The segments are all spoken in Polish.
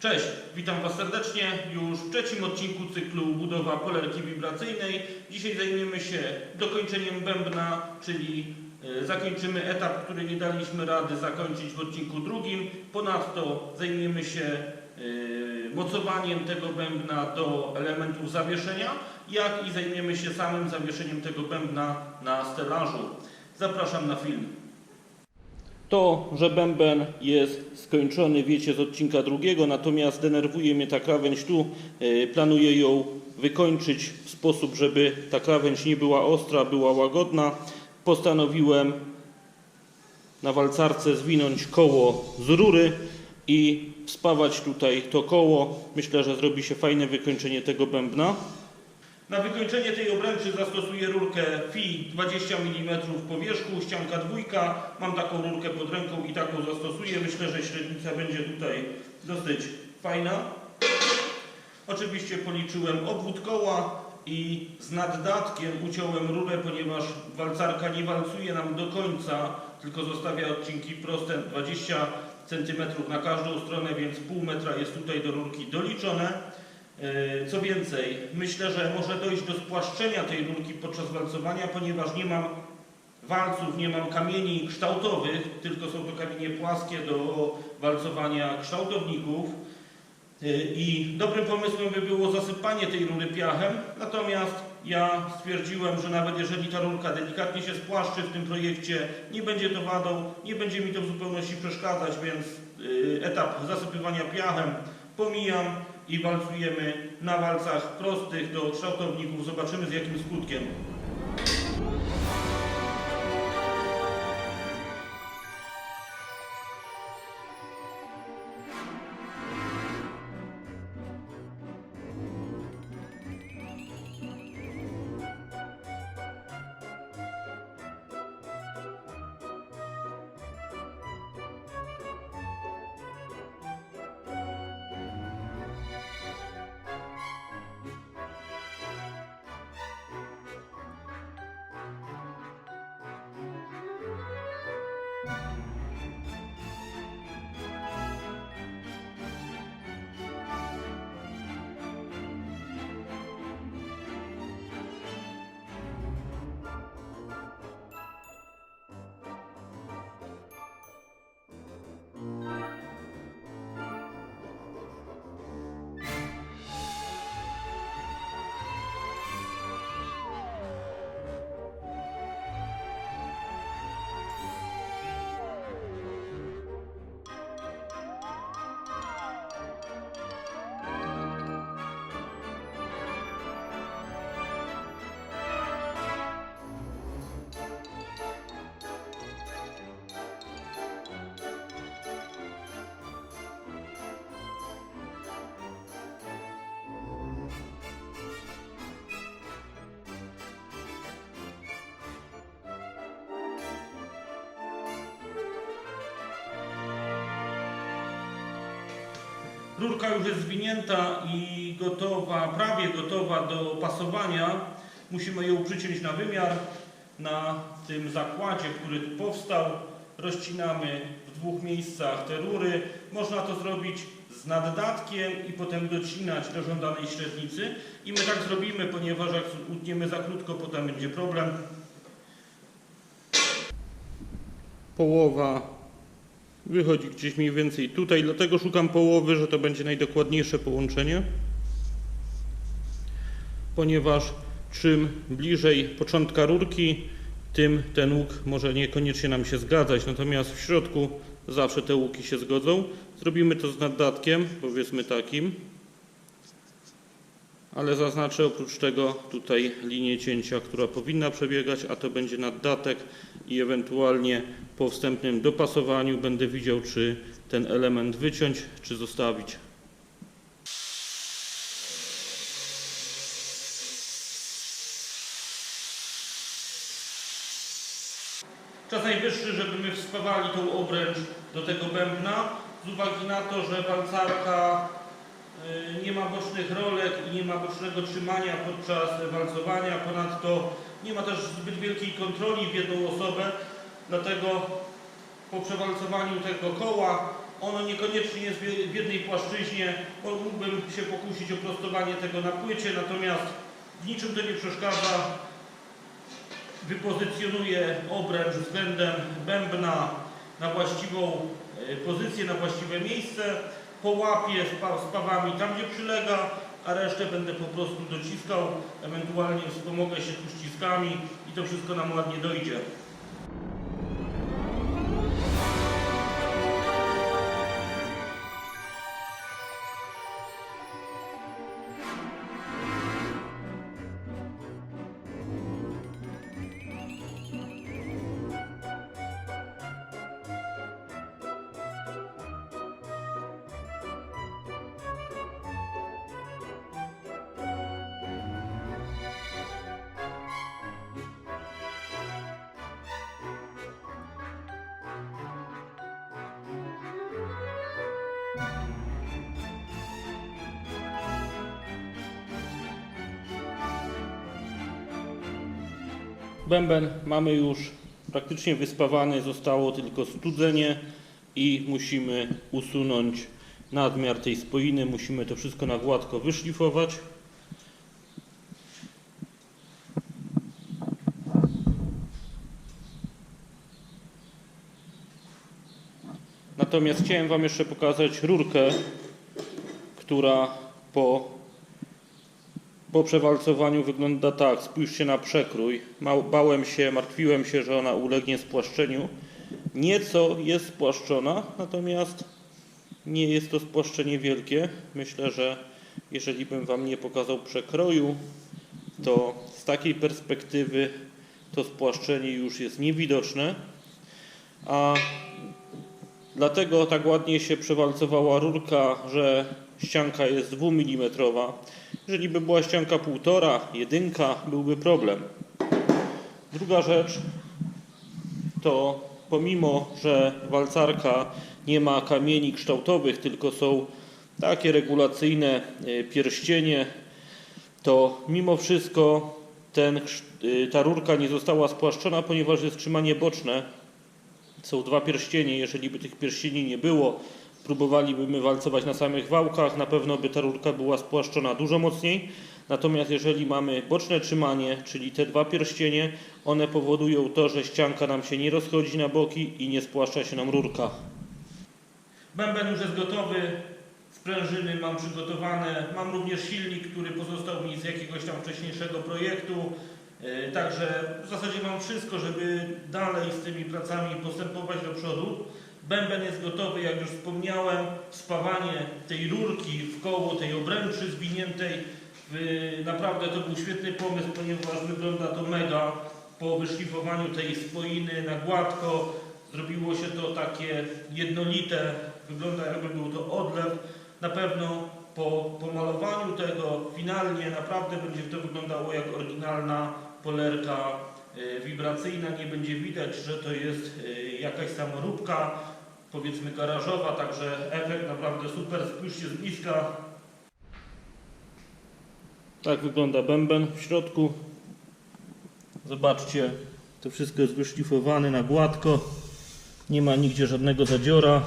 Cześć, witam Was serdecznie już w trzecim odcinku cyklu Budowa polerki wibracyjnej. Dzisiaj zajmiemy się dokończeniem bębna, czyli e, zakończymy etap, który nie daliśmy rady zakończyć w odcinku drugim. Ponadto zajmiemy się e, mocowaniem tego bębna do elementów zawieszenia, jak i zajmiemy się samym zawieszeniem tego bębna na stelażu. Zapraszam na film. To, że bęben jest skończony, wiecie z odcinka drugiego, natomiast denerwuje mnie ta krawędź tu. E, Planuję ją wykończyć w sposób, żeby ta krawędź nie była ostra, była łagodna. Postanowiłem na walcarce zwinąć koło z rury i wspawać tutaj to koło. Myślę, że zrobi się fajne wykończenie tego bębna. Na wykończenie tej obręczy zastosuję rurkę FI 20 mm wierzchu, ścianka dwójka. Mam taką rurkę pod ręką i taką zastosuję. Myślę, że średnica będzie tutaj dosyć fajna. Oczywiście policzyłem obwód koła i z naddatkiem uciąłem rurę, ponieważ walcarka nie walcuje nam do końca, tylko zostawia odcinki proste 20 cm na każdą stronę, więc pół metra jest tutaj do rurki doliczone. E, Co więcej, myślę, że może dojść do spłaszczenia tej rurki podczas walcowania, ponieważ nie mam walców, nie mam kamieni kształtowych, tylko są to kamienie płaskie do walcowania kształtowników. E, I dobrym pomysłem by było zasypanie tej rury piachem, natomiast ja stwierdziłem, że nawet jeżeli ta rurka delikatnie się spłaszczy w tym projekcie, nie będzie to wadą, nie będzie mi to w zupełności przeszkadzać, więc y, etap zasypywania piachem pomijam i walcujemy na walcach prostych do kształtowników. Zobaczymy z jakim skutkiem. Rurka już jest zwinięta i gotowa, prawie gotowa do pasowania. Musimy ją przyciąć na wymiar. Na tym zakładzie, który tu powstał, rozcinamy w dwóch miejscach te rury. Można to zrobić z naddatkiem i potem docinać do żądanej średnicy. I my tak zrobimy, ponieważ jak utniemy za krótko, potem będzie problem. Połowa wychodzi gdzieś mniej więcej tutaj, dlatego szukam połowy, że to będzie najdokładniejsze połączenie. Ponieważ czym bliżej początka rurki, tym ten łuk może niekoniecznie nam się zgadzać, natomiast w środku zawsze te łuki się zgodzą. Zrobimy to z naddatkiem, powiedzmy takim. Ale zaznaczę oprócz tego tutaj linię cięcia, która powinna przebiegać, a to będzie naddatek i ewentualnie po wstępnym dopasowaniu będę widział, czy ten element wyciąć, czy zostawić. Czas najwyższy, żebyśmy wspawali tą obręcz do tego bębna, z uwagi na to, że walcarka bocznych rolek i nie ma bocznego trzymania podczas walcowania. Ponadto nie ma też zbyt wielkiej kontroli w jedną osobę, dlatego po przewalcowaniu tego koła ono niekoniecznie jest w w jednej płaszczyźnie, bo mógłbym się pokusić o prostowanie tego na płycie, natomiast w niczym to nie przeszkadza. Wypozycjonuję obręcz względem bębna na właściwą e, pozycję, na właściwe miejsce. Połapię spawami tam, gdzie przylega, a resztę będę po prostu dociskał, ewentualnie wspomogę się tu ściskami i to wszystko nam ładnie dojdzie. Bęben mamy już praktycznie wyspawany, zostało tylko studzenie i musimy usunąć nadmiar tej spoiny, musimy to wszystko na gładko wyszlifować. Natomiast chciałem Wam jeszcze pokazać rurkę, która po po przewalcowaniu wygląda tak. Spójrzcie na przekrój. Bałem się, martwiłem się, że ona ulegnie spłaszczeniu. Nieco jest spłaszczona, natomiast nie jest to spłaszczenie wielkie. Myślę, że jeżeli bym Wam nie pokazał przekroju, to z takiej perspektywy to spłaszczenie już jest niewidoczne. A dlatego tak ładnie się przewalcowała rurka, że ścianka jest 2 mm. Jeżeli by była ścianka półtora, jedynka, byłby problem. Druga rzecz to pomimo, że walcarka nie ma kamieni kształtowych, tylko są takie regulacyjne y, pierścienie, to mimo wszystko ten, y, ta rurka nie została spłaszczona, ponieważ jest trzymanie boczne. Są dwa pierścienie, jeżeli by tych pierścieni nie było, próbowalibyśmy walcować na samych wałkach, na pewno by ta rurka była spłaszczona dużo mocniej. Natomiast jeżeli mamy boczne trzymanie, czyli te dwa pierścienie, one powodują to, że ścianka nam się nie rozchodzi na boki i nie spłaszcza się nam rurka. Bęben już jest gotowy, sprężyny mam przygotowane, mam również silnik, który pozostał mi z jakiegoś tam wcześniejszego projektu. Yy, Także w zasadzie mam wszystko, żeby dalej z tymi pracami postępować do przodu. Bęben jest gotowy, jak już wspomniałem, spawanie tej rurki w koło tej obręczy zwiniętej. Yy, Naprawdę to był świetny pomysł, ponieważ wygląda to mega. Po wyszlifowaniu tej spoiny na gładko zrobiło się to takie jednolite, wygląda jakby był to odlew. Na pewno po pomalowaniu tego finalnie naprawdę będzie to wyglądało jak oryginalna polerka y, wibracyjna. Nie będzie widać, że to jest y, jakaś samoróbka, powiedzmy garażowa, także efekt naprawdę super. Spójrzcie z bliska. Tak wygląda bęben w środku. Zobaczcie, to wszystko jest wyszlifowane na gładko. Nie ma nigdzie żadnego zadziora.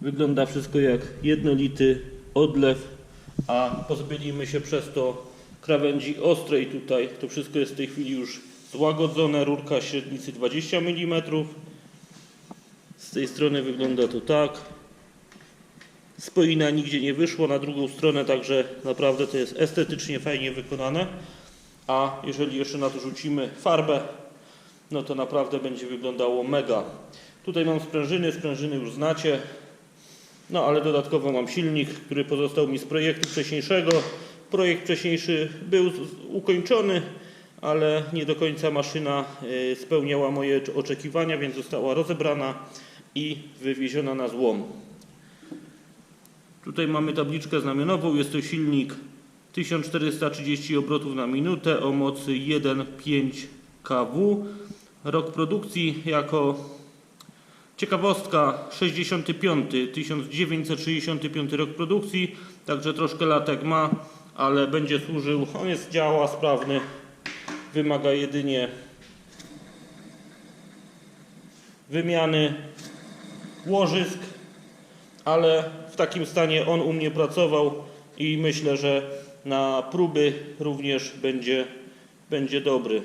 Wygląda wszystko jak jednolity odlew, a pozbyliśmy się przez to krawędzi ostrej tutaj. To wszystko jest w tej chwili już złagodzone. Rurka średnicy 20 mm. Z tej strony wygląda to tak. Spoina nigdzie nie wyszło na drugą stronę, także naprawdę to jest estetycznie fajnie wykonane. A jeżeli jeszcze na to rzucimy farbę, no to naprawdę będzie wyglądało mega. Tutaj mam sprężyny, sprężyny już znacie. No ale dodatkowo mam silnik, który pozostał mi z projektu wcześniejszego. Projekt wcześniejszy był ukończony, ale nie do końca maszyna y, spełniała moje oczekiwania, więc została rozebrana i wywieziona na złom. Tutaj mamy tabliczkę znamionową. Jest to silnik 1430 obrotów na minutę o mocy 1,5 kW. Rok produkcji jako ciekawostka 65, 1965 rok produkcji, także troszkę latek ma, ale będzie służył. On jest działa sprawny, wymaga jedynie wymiany łożysk, ale w takim stanie on u mnie pracował i myślę, że na próby również będzie, będzie dobry.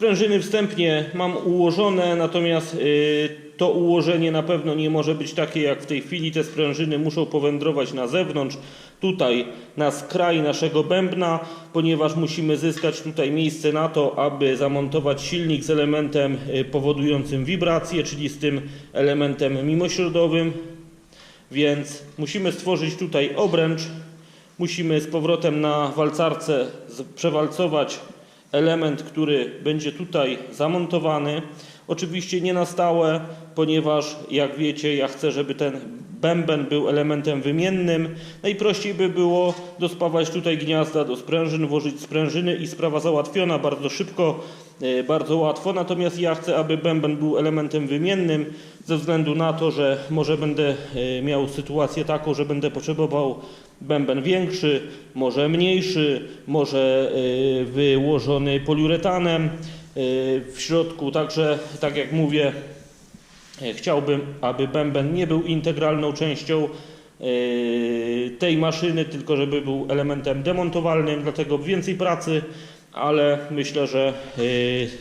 Sprężyny wstępnie mam ułożone, natomiast y, to ułożenie na pewno nie może być takie jak w tej chwili. Te sprężyny muszą powędrować na zewnątrz, tutaj na skraj naszego bębna, ponieważ musimy zyskać tutaj miejsce na to, aby zamontować silnik z elementem y, powodującym wibrację, czyli z tym elementem mimośrodowym. Więc musimy stworzyć tutaj obręcz. Musimy z powrotem na walcarce przewalcować element, który będzie tutaj zamontowany. Oczywiście nie na stałe, ponieważ jak wiecie, ja chcę, żeby ten bęben był elementem wymiennym. Najprościej by było dospawać tutaj gniazda do sprężyn, włożyć sprężyny i sprawa załatwiona bardzo szybko, bardzo łatwo. Natomiast ja chcę, aby bęben był elementem wymiennym, ze względu na to, że może będę e, miał sytuację taką, że będę potrzebował bęben większy, może mniejszy, może e, wyłożony poliuretanem w środku. Także, tak jak mówię, chciałbym, aby bęben nie był integralną częścią tej maszyny, tylko żeby był elementem demontowalnym, dlatego więcej pracy, ale myślę, że e,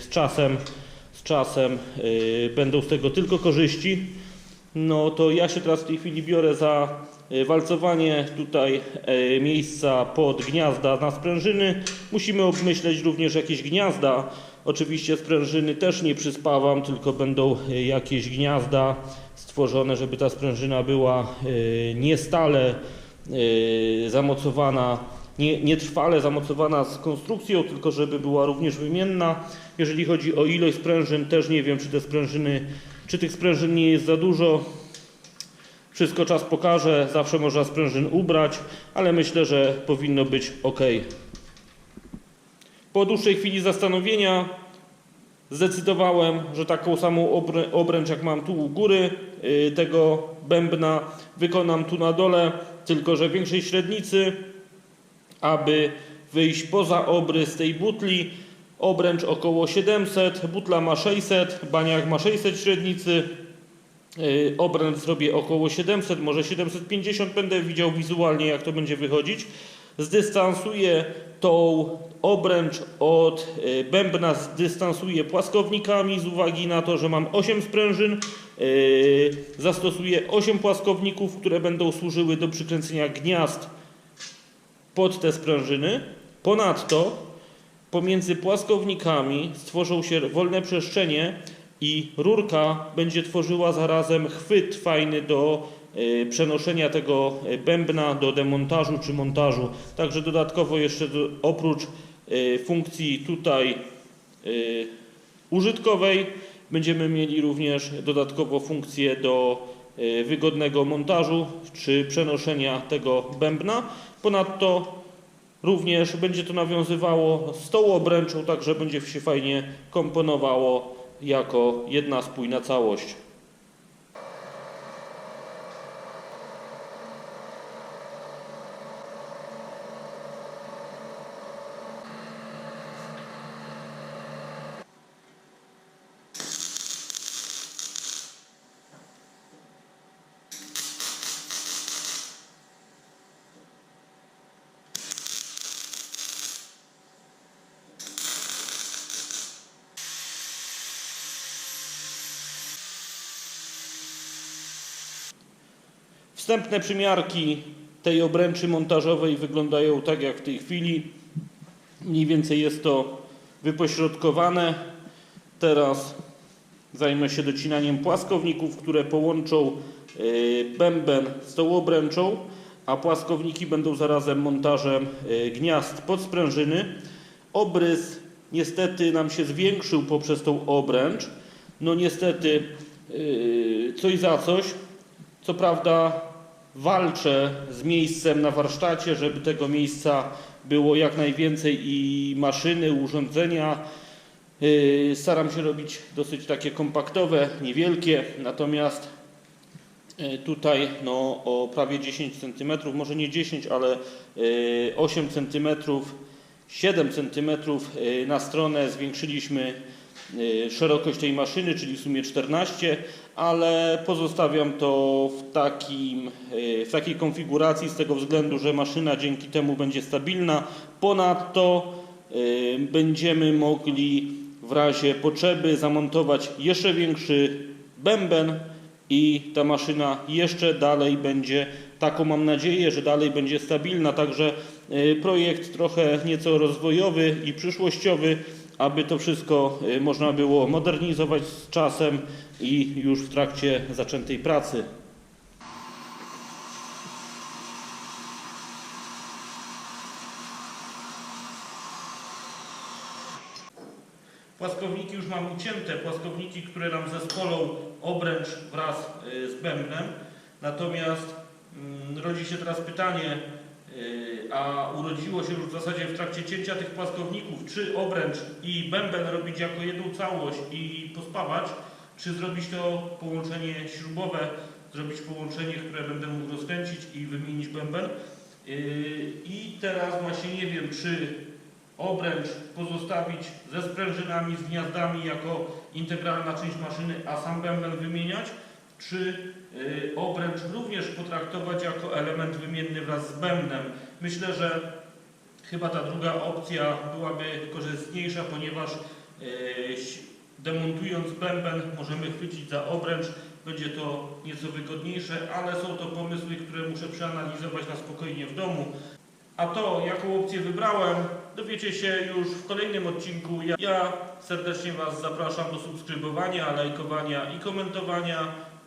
z czasem, z czasem e, będą z tego tylko korzyści. No to ja się teraz w tej chwili biorę za e, walcowanie tutaj miejsca pod gniazda na sprężyny. Musimy obmyśleć również jakieś gniazda. Oczywiście sprężyny też nie przyspawam, tylko będą jakieś gniazda stworzone, żeby ta sprężyna była e, nie stale e, zamocowana, nie, nie trwale zamocowana z konstrukcją, tylko żeby była również wymienna. Jeżeli chodzi o ilość sprężyn, też nie wiem, czy te sprężyny, czy tych sprężyn nie jest za dużo. Wszystko czas pokaże, zawsze można sprężyn ubrać, ale myślę, że powinno być ok. Po dłuższej chwili zastanowienia zdecydowałem, że taką samą obrę- obręcz jak mam tu u góry y, tego bębna wykonam tu na dole, tylko że większej średnicy, aby wyjść poza obrys tej butli. Obręcz około 700, butla ma 600, baniak ma 600 średnicy, Yy, obręcz zrobię około 700, może 750, będę widział wizualnie jak to będzie wychodzić. Zdystansuję tą obręcz od yy, bębna, zdystansuję płaskownikami z uwagi na to, że mam 8 sprężyn. Yy, Zastosuję 8 płaskowników, które będą służyły do przykręcenia gniazd pod te sprężyny. Ponadto pomiędzy płaskownikami stworzą się wolne przestrzenie i rurka będzie tworzyła zarazem chwyt fajny do y, przenoszenia tego y, bębna do demontażu czy montażu. Także dodatkowo jeszcze oprócz y, funkcji tutaj użytkowej będziemy mieli również dodatkowo funkcję do wygodnego montażu czy przenoszenia tego bębna. Ponadto Również będzie to nawiązywało z tą obręczą, także będzie się fajnie komponowało jako jedna spójna całość. Wstępne przymiarki tej obręczy montażowej wyglądają tak jak w tej chwili. Mniej więcej jest to wypośrodkowane. Teraz zajmę się docinaniem płaskowników, które połączą y, bęben z tą obręczą, a płaskowniki będą zarazem montażem y, gniazd pod sprężyny. Obrys niestety nam się zwiększył poprzez tą obręcz. No niestety y, coś za coś. Co prawda walczę z miejscem na warsztacie, żeby tego miejsca było jak najwięcej i maszyny, urządzenia. Yy, Staram się robić dosyć takie kompaktowe, niewielkie, natomiast E, Tutaj no, o prawie 10 cm, może nie 10, ale e, 8 cm, 7 cm na stronę zwiększyliśmy e, szerokość tej maszyny, czyli w sumie 14, ale pozostawiam to w, takim, e, w takiej konfiguracji z tego względu, że maszyna dzięki temu będzie stabilna. Ponadto e, będziemy mogli w razie potrzeby zamontować jeszcze większy bęben i ta maszyna jeszcze dalej będzie, taką mam nadzieję, że dalej będzie stabilna. Także y, projekt trochę nieco rozwojowy i przyszłościowy, aby to wszystko y, można było modernizować z czasem i już w trakcie zaczętej pracy. Płaskowniki już mam ucięte, płaskowniki, które nam zespolą obręcz wraz y, z bębnem. Natomiast mm, rodzi się teraz pytanie, a urodziło się już w zasadzie w trakcie cięcia tych płaskowników, czy obręcz i bęben robić jako jedną całość i pospawać, czy zrobić to połączenie śrubowe, zrobić połączenie, które będę mógł rozkręcić i wymienić bęben. Y, I teraz właśnie nie wiem, czy obręcz pozostawić ze sprężynami, z gniazdami jako integralna część maszyny, a sam bęben wymieniać, czy y, obręcz również potraktować jako element wymienny wraz z bębnem. Myślę, że chyba ta druga opcja byłaby korzystniejsza, ponieważ y, demontując bęben możemy chwycić za obręcz, będzie to nieco wygodniejsze, ale są to pomysły, które muszę przeanalizować na spokojnie w domu. A to, jaką opcję wybrałem, dowiecie się już w kolejnym odcinku. Ja, ja serdecznie Was zapraszam do subskrybowania, lajkowania i komentowania.